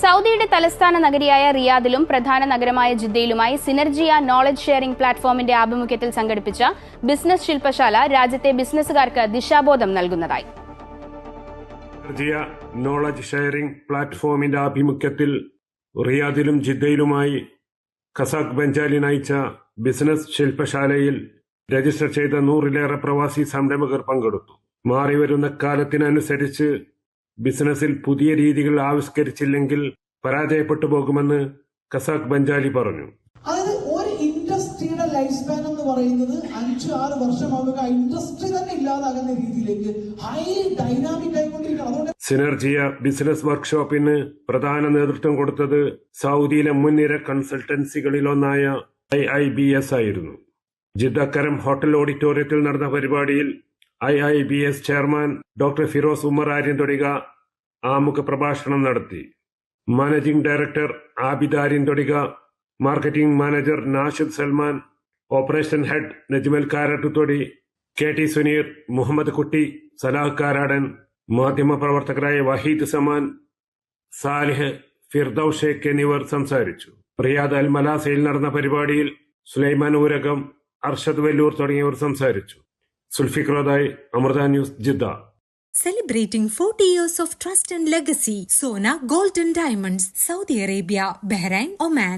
സൗദിയുടെ തലസ്ഥാന നഗരിയായ റിയാദിലും പ്രധാന നഗരമായ ജിദ്ദയിലുമായി സിനർജിയ നോളജ് ഷെയറിംഗ് പ്ലാറ്റ്ഫോമിന്റെ ആഭിമുഖ്യത്തിൽ സംഘടിപ്പിച്ച ബിസിനസ് ശില്പശാല രാജ്യത്തെ ബിസിനസ്സുകാർക്ക് ദിശാബോധം നൽകുന്നതായി. സിനർജിയ നോളജ് ഷെയറിംഗ് പ്ലാറ്റ്ഫോമിന്റെ ആഭിമുഖ്യത്തിൽ റിയാദിലും ജിദ്ദയിലുമായി ഖസാഖ് ബെഞ്ചാലി നയിച്ച ബിസിനസ് ശില്പശാലയിൽ രജിസ്റ്റർ ചെയ്ത നൂറിലേറെ പ്രവാസി സംരംഭകർ പങ്കെടുത്തു. മാറിവരുന്ന കാലത്തിനനുസരിച്ച് ബിസിനസ്സിൽ പുതിയ രീതികൾ ആവിഷ്കരിച്ചില്ലെങ്കിൽ പരാജയപ്പെട്ടു പോകുമെന്ന് കസാഖ് ബഞ്ചാലി പറഞ്ഞു. അതായത് ഒരു ഇൻഡസ്ട്രിയുടെ ലൈഫ് സ്പാൻ എന്ന് പറയുന്നത് അഞ്ച് ആറ് വർഷമാകുക ഇൻഡസ്ട്രി തന്നെ ഇല്ലാതാകുന്ന രീതിയിലേക്ക് ഹൈ ഡൈനാമിക് ആയിക്കൊണ്ടിരിക്കുകയാണ്. അതുകൊണ്ട് സിനർജിയ ബിസിനസ് വർക്ക്ഷോപ്പിന് പ്രധാന നേതൃത്വം കൊടുത്തത് സൗദിയിലെ മുൻനിര കൺസൾട്ടൻസികളിലൊന്നായ ഐ ഐ ബി എസ് ആയിരുന്നു. ജിദ്ദക്കരം ഹോട്ടൽ ഓഡിറ്റോറിയത്തിൽ നടന്ന പരിപാടിയിൽ I I B S chairman doctor Firoz Umar Aryan Thodika ആമുഖ പ്രഭാഷണം നടത്തി. Managing director Abid Aryan Thodika marketing manager Nashid Salman operation head Najmal Karattuthodi K T Suneer Muhammad Kutty Salah Karadan മാധ്യമപ്രവർത്തകരായ Waheed Saman Salih Firdaus Sheikh എന്നിവർ സംസാരിച്ചു. Riyadh Al മലാസയിൽ നടന്ന പരിപാടിയിൽ സുലൈമാൻ ഊരകം അർഷദ് വെല്ലൂർ തുടങ്ങിയവർ സംസാരിച്ചു. സുൽഫിഖ്രോദായ് Amrita news Jeddah Celebrating 40 years of trust and legacy, Sona Golden Diamonds, Saudi Arabia, Bahrain, Oman.